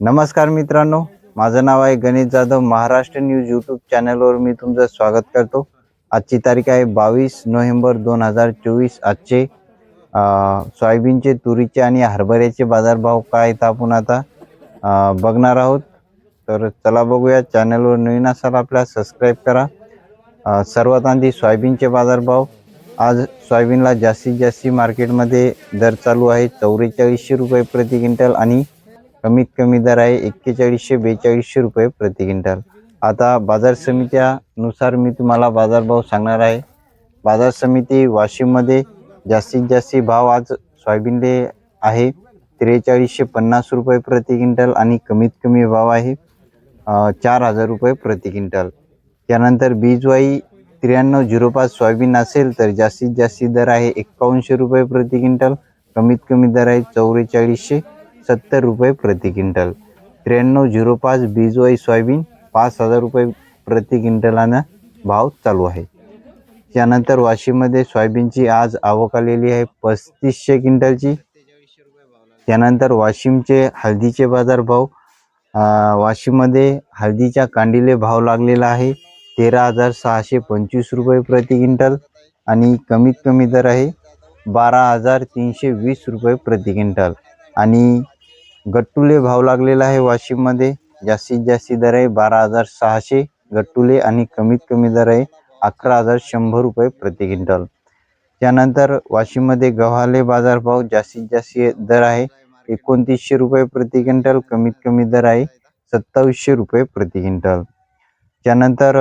नमस्कार मित्रांनो माझं नाव आहे गणेश जाधव. महाराष्ट्र न्यूज यूट्यूब चॅनलवर मी तुमचं स्वागत करतो. आजची तारीख आहे बावीस नोव्हेंबर दोन हजार चोवीस. आजचे सोयाबीनचे तुरीचे आणि हरभऱ्याचे बाजारभाव काय आहेत आपण आता बघणार आहोत. तर चला बघूया. चॅनलवर नवीन असाल आपल्या सबस्क्राईब करा. सर्वात आधी सोयाबीनचे बाजारभाव. आज सोयाबीनला जास्तीत जास्त मार्केटमध्ये दर चालू आहे. चौवेचाळीसशे रुपये प्रति क्विंटल आणि कमीत कमी दर आहे एक्केचाळीसशे बेचाळीसशे रुपये प्रति क्विंटल. आता बाजार समित्यानुसार मी तुम्हाला बाजारभाव सांगणार आहे. बाजार समिती वाशिममध्ये जास्तीत जास्त भाव आज सोयाबीनले आहे. त्रेचाळीसशे पन्नास रुपये प्रति क्विंटल आणि कमीत कमी भाव आहे चार हजार रुपये प्रति क्विंटल. त्यानंतर बीजवाई त्र्याण्णव झिरो पाच सोयाबीन असेल तर जास्तीत जास्त दर आहे एक्कावनशे रुपये प्रति क्विंटल कमीत कमी दर आहे चौवेचाळीसशे सत्तर रुपये प्रति क्विंटल. त्र्याण्णव झिरो पाच बीजवाई सोयाबीन पाच हजार रुपये प्रति क्विंटलानं भाव चालू आहे. त्यानंतर वाशिममध्ये सोयाबीनची आज आवक आलेली आहे पस्तीसशे क्विंटलची. त्यानंतर वाशिमचे हळदीचे बाजारभाव भाव वाशिममध्ये हळदीच्या कांडीले भाव लागलेला आहे तेरा हजार सहाशे पंचवीस रुपये प्रति क्विंटल आणि कमीत कमी दर आहे बारा हजार तीनशे वीस रुपये प्रति क्विंटल. आणि गट्टुले भाव लागलेला आहे वाशिममध्ये. जास्तीत जास्त दर आहे बारा हजार सहाशे गट्टुले आणि कमीत कमी दर आहे अकरा हजार शंभर रुपये प्रति क्विंटल. त्यानंतर वाशिममध्ये गव्हाले बाजारभाव जास्तीत जास्त दर आहे एकोणतीसशे रुपये प्रति क्विंटल कमीत कमी दर आहे सत्तावीसशे रुपये प्रति क्विंटल. त्यानंतर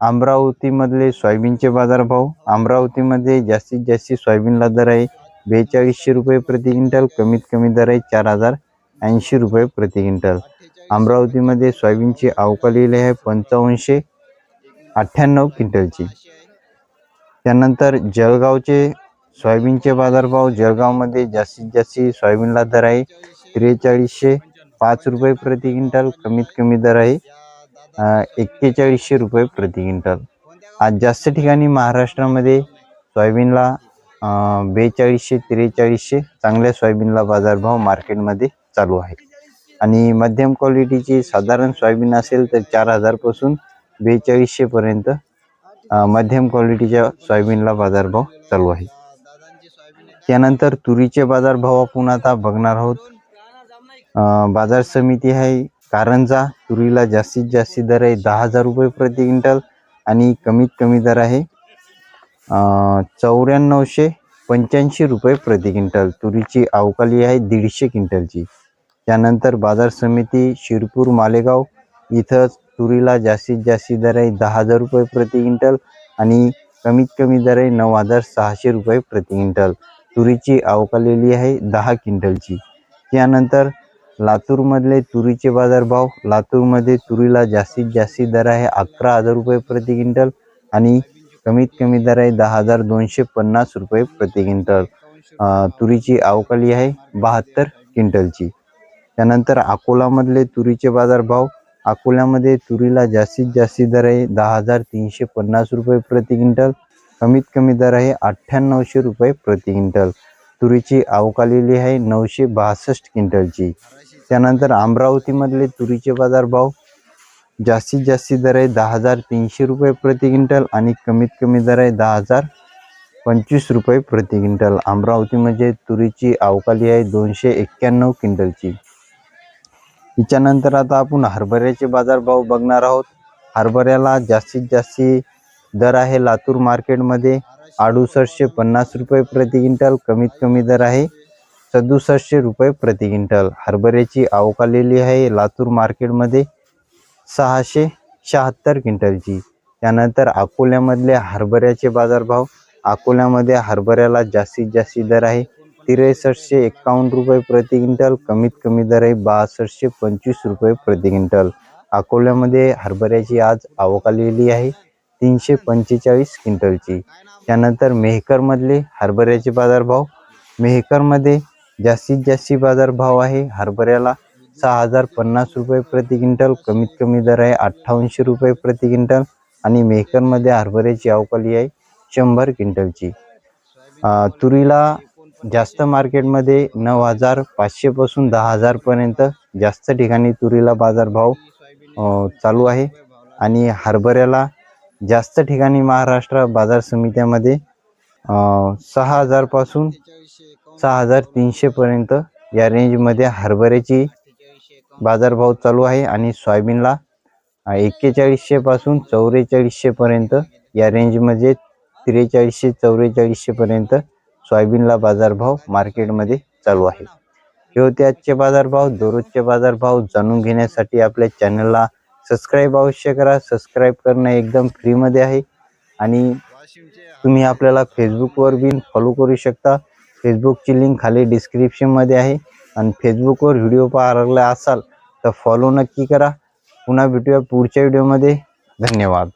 अमरावतीमधले सोयाबीनचे बाजारभाव अमरावतीमध्ये जास्तीत जास्त सोयाबीनला दर आहे बेचाळीसशे रुपये प्रति क्विंटल कमीत कमी दर आहे चार हजार ऐंशी रुपये प्रति क्विंटल. अमरावतीमध्ये सोयाबीनची आवक आहे पंचावन्नशे अठ्ठ्याण्णव क्विंटलची. त्यानंतर जळगावचे सोयाबीनचे बाजारभाव जळगावमध्ये जास्तीत जास्त सोयाबीनला दर आहे त्रेचाळीसशे पाच रुपये प्रति क्विंटल कमीत कमी दर आहे एक्केचाळीसशे रुपये प्रति क्विंटल. आज जास्त ठिकाणी महाराष्ट्रामध्ये सोयाबीनला बेचाळीसशे त्रेचाळीसशे चांगल्या सोयाबीनला बाजारभाव मार्केटमध्ये चालू आहे. आणि मध्यम क्वालिटीची साधारण सोयाबीन असेल तर चार हजारपासून बेचाळीसशेपर्यंत मध्यम क्वालिटीच्या सोयाबीनला बाजारभाव चालू आहे. त्यानंतर तुरीचे बाजारभाव आपण आता बघणार आहोत. बाजार समिती आहे. कारंजा तुरीला जास्तीत जास्त दर आहे दहा हजार रुपये प्रति क्विंटल आणि कमीत कमी दर आहे चौऱ्याण्णवशे पंच्याऐंशी रुपये प्रति क्विंटल. तुरीची अवकाली आहे दीडशे क्विंटलची. त्यानंतर बाजार समिती शिरपूर मालेगाव इथं तुरीला जास्तीत जास्त दर आहे दहा हजार रुपये प्रति क्विंटल आणि कमीत कमी दर आहे नऊ हजार सहाशे रुपये प्रति क्विंटल. तुरीची अवकालेली आहे दहा क्विंटलची. त्यानंतर लातूरमधले तुरीचे बाजारभाव. लातूरमध्ये तुरीला जास्तीत जास्त दर आहे अकरा हजार रुपये प्रति क्विंटल आणि कमीत कमी दर आहे दहा हजार दोनशे पन्नास रुपये प्रति क्विंटल. तुरीची अवकाली आहे बहात्तर क्विंटलची. त्यानंतर अकोलामधले तुरीचे बाजारभाव अकोल्यामध्ये तुरीला जास्तीत जास्त दर आहे दहा हजार तीनशे पन्नास रुपये प्रति क्विंटल कमीत कमी दर आहे अठ्ठ्याण्णवशे रुपये प्रति क्विंटल. तुरीची अवकालेली आहे नऊशे बासष्ट क्विंटलची. त्यानंतर अमरावतीमधले तुरीचे बाजारभाव जास्तीत जास्त दर आहे दहा हजार तीनशे रुपये प्रति क्विंटल आणि कमीत कमी दर आहे दहा हजार पंचवीस रुपये प्रति क्विंटल. अमरावतीमध्ये तुरीची अवकाली आहे दोनशे एक्क्याण्णव क्विंटलची. तिच्यानंतर आता आपण हरभऱ्याचे बाजारभाव बघणार आहोत. हरभऱ्याला जास्तीत जास्त दर आहे लातूर मार्केटमध्ये अडुसष्टशे पन्नास रुपये प्रति क्विंटल कमीत कमी दर आहे सदुसष्टशे रुपये प्रति क्विंटल. हरभऱ्याची आवक आलेली आहे लातूर मार्केटमध्ये सहाशे शहात्तर क्विंटलची. त्यानंतर अकोल्यामधले हरभऱ्याचे बाजारभाव. अकोल्यामध्ये हरभऱ्याला जास्तीत जास्त दर आहे. त्रेसष्टशे एक्कावन्न रुपये प्रति क्विंटल. कमीत कमी दर आहे बासष्टशे पंचवीस रुपये प्रति क्विंटल. अकोल्यामध्ये हरभऱ्याची आज आवक आलेली आहे तीनशे पंचेचाळीस क्विंटलची. त्यानंतर मेहकरमधले हरभऱ्याचे बाजारभाव. मेहकरमध्ये जास्तीत जास्त बाजारभाव आहे. हरभऱ्याला सहा हजार पन्नास रुपये प्रति क्विंटल कमीत कमी दर आहे अठ्ठावनशे रुपये प्रति क्विंटल आणि मेहकरमध्ये हरभऱ्याची अवकाली आहे शंभर क्विंटलची. तुरीला जास्त मार्केटमध्ये नऊ हजार पाचशेपासून दहा हजारपर्यंत जास्त ठिकाणी तुरीला बाजारभाव चालू आहे. आणि हरभऱ्याला जास्त ठिकाणी महाराष्ट्र बाजार समित्यामध्ये सहा हजारपासून सहा हजार तीनशेपर्यंत या रेंजमध्ये हरभऱ्याची बाजारभाव चालू आहे आणि सोयाबीनला एक्केचाळीसशेपासून चौवेचाळीसशेपर्यंत या रेंजमध्ये त्रेचाळीसशे चौवेचाळीसशेपर्यंत सोयाबीनला बाजारभाव मार्केटमध्ये चालू आहे. हे होते आजचे बाजारभाव. दररोजचे बाजारभाव जाणून घेण्यासाठी आपल्या चॅनलला सबस्क्राईब अवश्य करा. सबस्क्राईब करणं एकदम फ्रीमध्ये आहे. आणि तुम्ही आपल्याला फेसबुकवर बी फॉलो करू शकता. फेसबुकची लिंक खाली डिस्क्रिप्शनमध्ये आहे. आणि फेसबुकवर व्हिडिओ पाहायला असाल तर फॉलो नक्की करा. पुन्हा भेटूया पुढच्या व्हिडिओमध्ये धन्यवाद.